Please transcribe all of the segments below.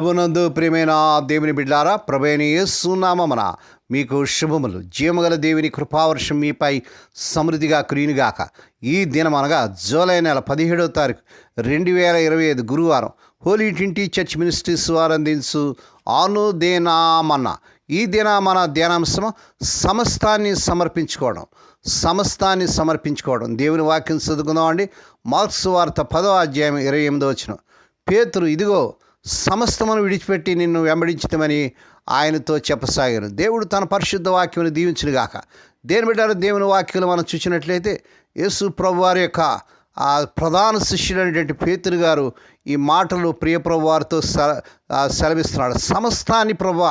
ప్రభునందు ప్రియమైన దేవుని బిడ్డారా ప్రభైన యేసునామమున మీకు శుభములు. జీవగల దేవుని కృపావర్షం మీపై సమృద్ధిగా క్రీనుగాక. ఈ దినం అనగా జూలై నెల పదిహేడవ తారీఖు రెండు వేల ఇరవై ఐదు గురువారం హోలీ ట్వంటీ చర్చ్ మినిస్ట్రీస్ వారు అందించు ఆనుదేనామన్న ఈ దిన మన ధ్యానాంశం సమస్తాన్ని సమర్పించుకోవడం. సమస్తాన్ని సమర్పించుకోవడం. దేవుని వాక్యం చదువుకుందామండి. మార్క్స్ వార్త పదో అధ్యాయం ఇరవై ఎనిమిదో వచ్చిన పేతురు ఇదిగో సమస్తమును విడిచిపెట్టి నిన్ను వెంబడించమని ఆయనతో చెప్పసాగాను. దేవుడు తన పరిశుద్ధ వాక్యమును దీవించునుగాక. దేని బిడ్డారు దేవుని వాక్యాలు మనం చూసినట్లయితే యేసు ప్రభు వారి యొక్క ఆ ప్రధాన శిష్యుడైనటువంటి పేతురు గారు ఈ మాటలు ప్రియప్రభు వారితో సెలవిస్తున్నాడు. సమస్తాన్ని ప్రభు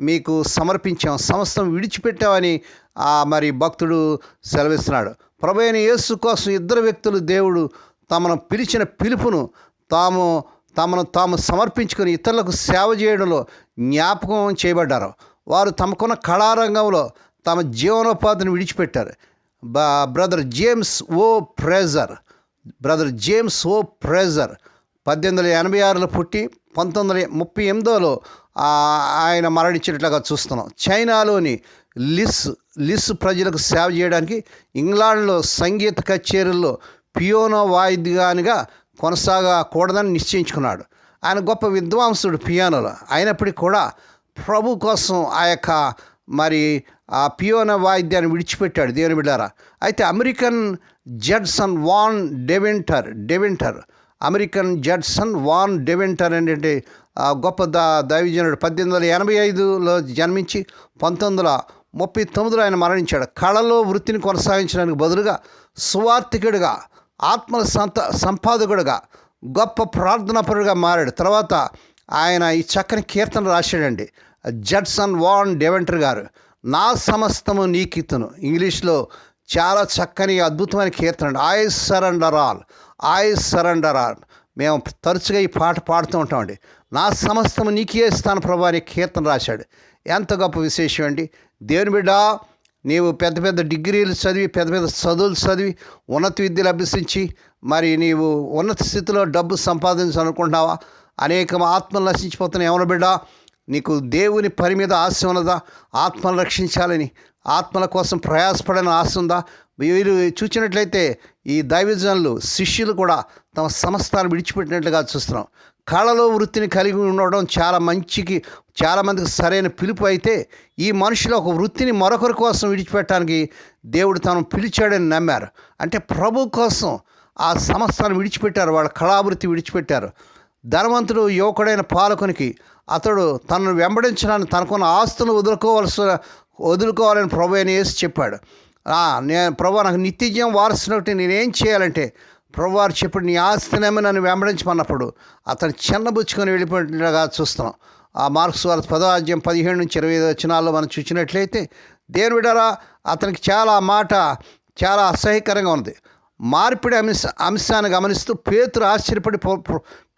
మీకు సమర్పించాం. సమస్తం విడిచిపెట్టామని ఆ మరి భక్తుడు సెలవిస్తున్నాడు. ప్రభు అయిన యేసు కోసం ఇద్దరు వ్యక్తులు దేవుడు తమను పిలిచిన పిలుపును తాము తమను తాము సమర్పించుకొని ఇతరులకు సేవ చేయడంలో జ్ఞాపకం చేయబడ్డారు. వారు తమకున్న కళారంగంలో తమ జీవనోపాధిని విడిచిపెట్టారు. Brother James O Fraser brother James O Fraser పద్దెనిమిది వందల ఎనభై ఆరులో పుట్టి పంతొమ్మిది వందల ముప్పై ఎనిమిదిలో ఆయన మరణించినట్లుగా చూస్తున్నాం. చైనాలోని లిస్ లిస్ ప్రజలకు సేవ చేయడానికి ఇంగ్లాండ్లో సంగీత కచేరీల్లో పియోనో వాయిద్యానిగా కొనసాగకూడదని నిశ్చయించుకున్నాడు. ఆయన గొప్ప విద్వాంసుడు పియానోలో. అయినప్పటికీ కూడా ప్రభు కోసం ఆ యొక్క మరి ఆ పియోన వాయిద్యాన్ని విడిచిపెట్టాడు దేవుని బిడ్డారా. అయితే American Judson Van Deventer Deventer. American Judson Van Deventer ఏంటంటే గొప్ప దా దైవజనుడు పద్దెనిమిది వందల ఎనభై ఐదులో జన్మించి పంతొమ్మిది వందల ముప్పై తొమ్మిదిలో ఆయన మరణించాడు. కళలో వృత్తిని కొనసాగించడానికి బదులుగా సువార్థికుడిగా ఆత్మల సంత సంపాదకుడుగా గొప్ప ప్రార్థనాపరుడుగా మారాడు. తర్వాత ఆయన ఈ చక్కని కీర్తన రాశాడండి. జడ్సన్ వాన్ డెవెంటర్ గారు నా సమస్తము నీకిత్తును. ఇంగ్లీష్లో చాలా చక్కని అద్భుతమైన కీర్తన I surrender all I surrender all. మేము తరచుగా ఈ పాట పాడుతూ ఉంటామండి నా సమస్తము నీకే ఇస్తాను ప్రభా అని కీర్తన రాశాడు. ఎంత గొప్ప విశేషం అండి. దేవుని బిడ్డ నీవు పెద్ద పెద్ద డిగ్రీలు చదివి పెద్ద పెద్ద చదువులు చదివి ఉన్నత విద్యలు అభ్యసించి మరి నీవు ఉన్నత స్థితిలో డబ్బు సంపాదించాలనుకుంటున్నావా అనేక ఆత్మలు నశించిపోతున్నాయి. ఎవరు బిడ్డ? నీకు దేవుని పని మీద ఆశ ఉన్నదా? ఆత్మను రక్షించాలని ఆత్మల కోసం ప్రయాసపడని ఆశ ఉందా? వీరు చూసినట్లయితే ఈ దైవజనులు శిష్యులు కూడా తమ సంస్థను విడిచిపెట్టినట్లుగా చూస్తున్నాం. కళలో వృత్తిని కలిగి ఉండడం చాలా మంచికి చాలామందికి సరైన పిలుపు అయితే ఈ మనుషులు ఒక వృత్తిని మరొకరి కోసం విడిచిపెట్టడానికి దేవుడు తను పిలిచాడని నమ్మారు. అంటే ప్రభు కోసం ఆ సంస్థను విడిచిపెట్టారు వాళ్ళ కళావృత్తి విడిచిపెట్టారు. ధనవంతుడు యువకుడైన పాలకునికి అతడు తనను వెంబడించడానికి తనకున్న ఆస్తులను వదులుకోవాల్సిన వదులుకోవాలని ప్రభు అని వేసి చెప్పాడు. నేను ప్రభు నాకు నిత్యజీవం వారసునట్టు నేనేం చేయాలంటే ప్రభు వారు నీ ఆస్తినేమో నన్ను వెంబడించమన్నప్పుడు అతను చిన్నబుచ్చుకొని వెళ్ళిపోయినట్టుగా చూస్తున్నాం. ఆ మార్క్స్ వారి పదవాజ్యం పదిహేడు నుంచి ఇరవై ఐదు వచనాల్లో మనం చూసినట్లయితే దేని విడారా అతనికి చాలా మాట చాలా అసహ్యకరంగా ఉంది మార్పిడి అంశ అంశాన్ని గమనిస్తూ పేతురు ఆశ్చర్యపడి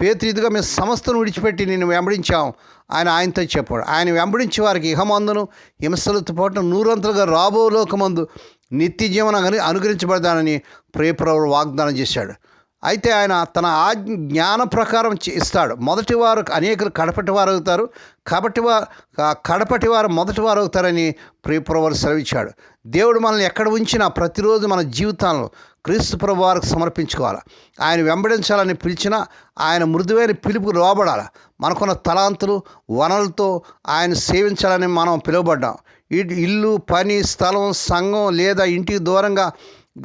పేతురు ఇదిగా మేము సంస్థను విడిచిపెట్టి నేను వెంబడించాం. ఆయన ఆయనతో చెప్పాడు. ఆయన వెంబడించే వారికి ఇహమందును హింసలతో పాటు నూరంతలుగా రాబో లోకమందు నిత్య జీవనం అని అనుగ్రహించబడదానని వాగ్దానం చేశాడు. అయితే ఆయన తన ఆ జ్ఞాన ప్రకారం ఇస్తాడు. మొదటి వారు అనేకులు కడపటి వారు అవుతారు. కాబట్టి వారు కడపటి వారు మొదటి వారు అవుతారని ప్రియప్రభుడు సెలవిచ్చాడు. దేవుడు మనల్ని ఎక్కడ ఉంచినా ప్రతిరోజు మన జీవితాలను క్రీస్తు ప్రభు వారికి సమర్పించుకోవాలి? ఆయన వెంబడించాలని పిలిచినా ఆయన మృదువైన పిలుపు లోబడాలి? మనకున్న తలాంతులు వనలతో ఆయన సేవించాలని మనం పిలువబడ్డాం. ఇల్లు పని స్థలం సంఘం లేదా ఇంటికి దూరంగా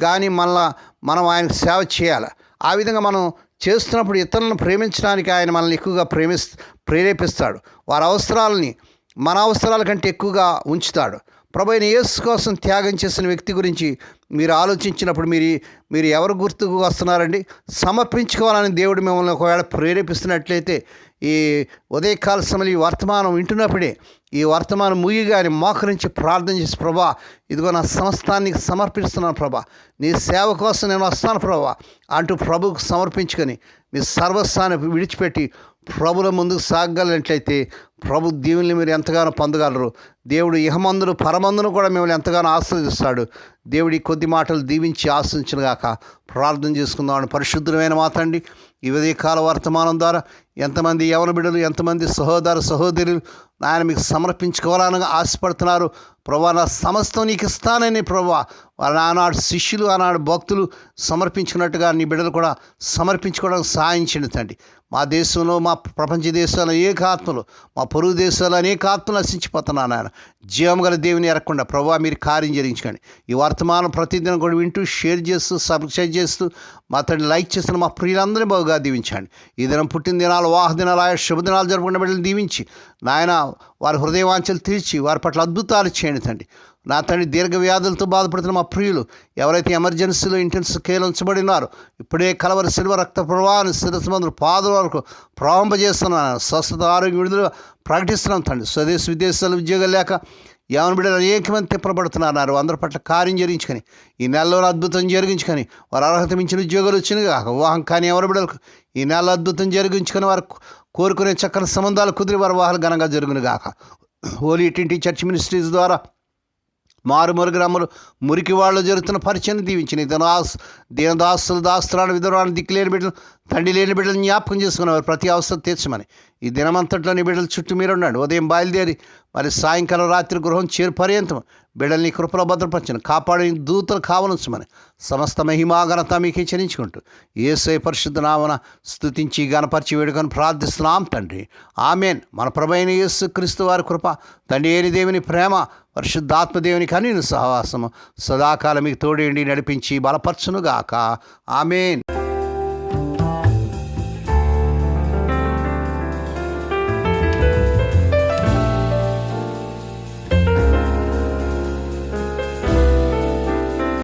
కానీ మళ్ళా మనం ఆయనకు సేవ చేయాలి? ఆ విధంగా మనం చేస్తున్నప్పుడు ఇతరులను ప్రేమించడానికి ఆయన మనల్ని ఎక్కువగా ప్రేమిస్ ప్రేరేపిస్తాడు. వారి అవసరాలని మన అవసరాల కంటే ఎక్కువగా ఉంచుతాడు. ప్రభు అయిన యేసు కోసం త్యాగం చేసిన వ్యక్తి గురించి మీరు ఆలోచించినప్పుడు మీరు మీరు ఎవరు గుర్తుకు వస్తున్నారండి? సమర్పించుకోవాలని దేవుడు మిమ్మల్ని ఒకవేళ ప్రేరేపిస్తున్నట్లయితే ఈ ఉదయకాల సమయంలో ఈ వర్తమానం వింటున్నప్పుడే ఈ వర్తమానం ముగిగాని మోకరించి ప్రార్థన చేసి ప్రభా ఇదిగో నా సంస్థానికి సమర్పిస్తున్నాను ప్రభా. నీ సేవ కోసం నేను వస్తాను ప్రభా. అంటూ ప్రభుకు సమర్పించుకొని మీ సర్వస్వాన్ని విడిచిపెట్టి ప్రభుల ముందుకు సాగగలిగినట్లయితే ప్రభు దీవుల్ని మీరు ఎంతగానో పొందగలరు. దేవుడు ఇహమందును పరమందును కూడా మిమ్మల్ని ఎంతగానో ఆశ్రదిస్తాడు దేవుడి కొద్ది మాటలు దీవించి ఆశ్రయించినగాక ప్రార్థన చేసుకుందామని పరిశుద్ధమైన మాతండి ఈ కాల వర్తమానం ద్వారా ఎంతమంది యవన బిడ్డలు ఎంతమంది సహోదర సహోదరులు ఆయన మీకు సమర్పించుకోవాలని ఆశపడుతున్నారు. ప్రభా నా సమస్తం నీకు ఇస్తానని ప్రభా వారు ఆనాడు శిష్యులు ఆనాడు భక్తులు సమర్పించుకున్నట్టుగా నీ బిడ్డలు కూడా సమర్పించుకోవడానికి సాయం తండ్రి. మా దేశంలో మా ప్రపంచ దేశాల్లో అనేక ఆత్మలు మా పొరుగు దేశాల్లో అనేక ఆత్మలు నశించిపోతున్నాను ఆయన జీవం గల దేవుని ఎరగకుండా ప్రభావ మీరు కార్యం జరిగించండి ఈ వర్తమానం ప్రతిదినం కూడా వింటూ షేర్ చేస్తూ సబ్స్క్రైబ్ చేస్తూ మా తండ్రి లైక్ చేస్తున్న మా ప్రియులందరినీ బాగుగా దీవించండి. ఈ దినం పుట్టిన దినాలు వాహ దినాలు ఆయా శుభదినాలు జరుపుకున్న బిడ్డలు దీవించి నాయన వారి హృదయవాంఛలు తీర్చి వారి పట్ల అద్భుతాలు చేయండి తండ్రి. నా తండ్రి దీర్ఘ వ్యాధులతో బాధపడుతున్న మా ప్రియులు ఎవరైతే ఎమర్జెన్సీలో ఇంటెన్సివ్ కేర్ ఉంచబడి ఉన్నారో ఇప్పుడే కలవరి శిల్వ రక్త ప్రవాహాన్ని శిరస్సు మందులు పాదుల వరకు ప్రారంభజేస్తున్నాను స్వస్థత ఆరోగ్య విడుదల ప్రకటిస్తున్నాం తండ్రి. స్వదేశ విదేశాలు ఉద్యోగాలు లేక యవన బిడ్డలు అనేక మంది తిప్పబడుతున్నారు అందరి పట్ల కార్యం జరిగించుకొని ఈ నెలలో అద్భుతం జరిగించుకొని వారు అర్హత మించిన ఉద్యోగాలు వచ్చినవి కాక వివాహం కానీ ఎవరి బిడ్డలకు ఈ నెల అద్భుతం జరిగించుకొని వారు కోరుకునే చక్కని సంబంధాలు కుదిరి వరవాహాలు ఘనంగా జరుగునుగాక హోలీ టింటి చర్చ్ మినిస్ట్రీస్ ద్వారా మారుమూరు గ్రామాలు మురికి వాళ్ళు జరుగుతున్న పరిచయం దీవించిన దీనదాస్ దీనదాసులు దాస్తురాలు విధురాన్ని దిక్కులేని బిడ్డలు తండ్రి లేని బిడ్డలు జ్ఞాపకం చేసుకునేవారు. ప్రతి అవసరం తీర్చమని. ఈ దినమంతట్లోని బిడ్డలు చుట్టూ మీరు ఉన్నాడు ఉదయం బయలుదేరి మరి సాయంకాలం రాత్రి గృహం చేరు పర్యంతం బిడ్డల్ని కృపలో భద్రపరచను. కాపాడి దూతలు కావనుంచమని సమస్త మహిమాఘనత మీకే హెచ్చరించుకుంటూ ఏసై పరిశుద్ధ నామన స్థుతించి గణపరిచి వేడుకొని ప్రార్థిస్తున్నాం తండ్రి. ఆమెన్. మన ప్రభైన యేసు క్రీస్తు వారి కృప తండ్రి ఏని దేవుని ప్రేమ పరిశుద్ధాత్మదేవుని కనీను సహవాసము సదాకాలం మీకు తోడేండి నడిపించి బలపరచునుగాక. ఆమెన్.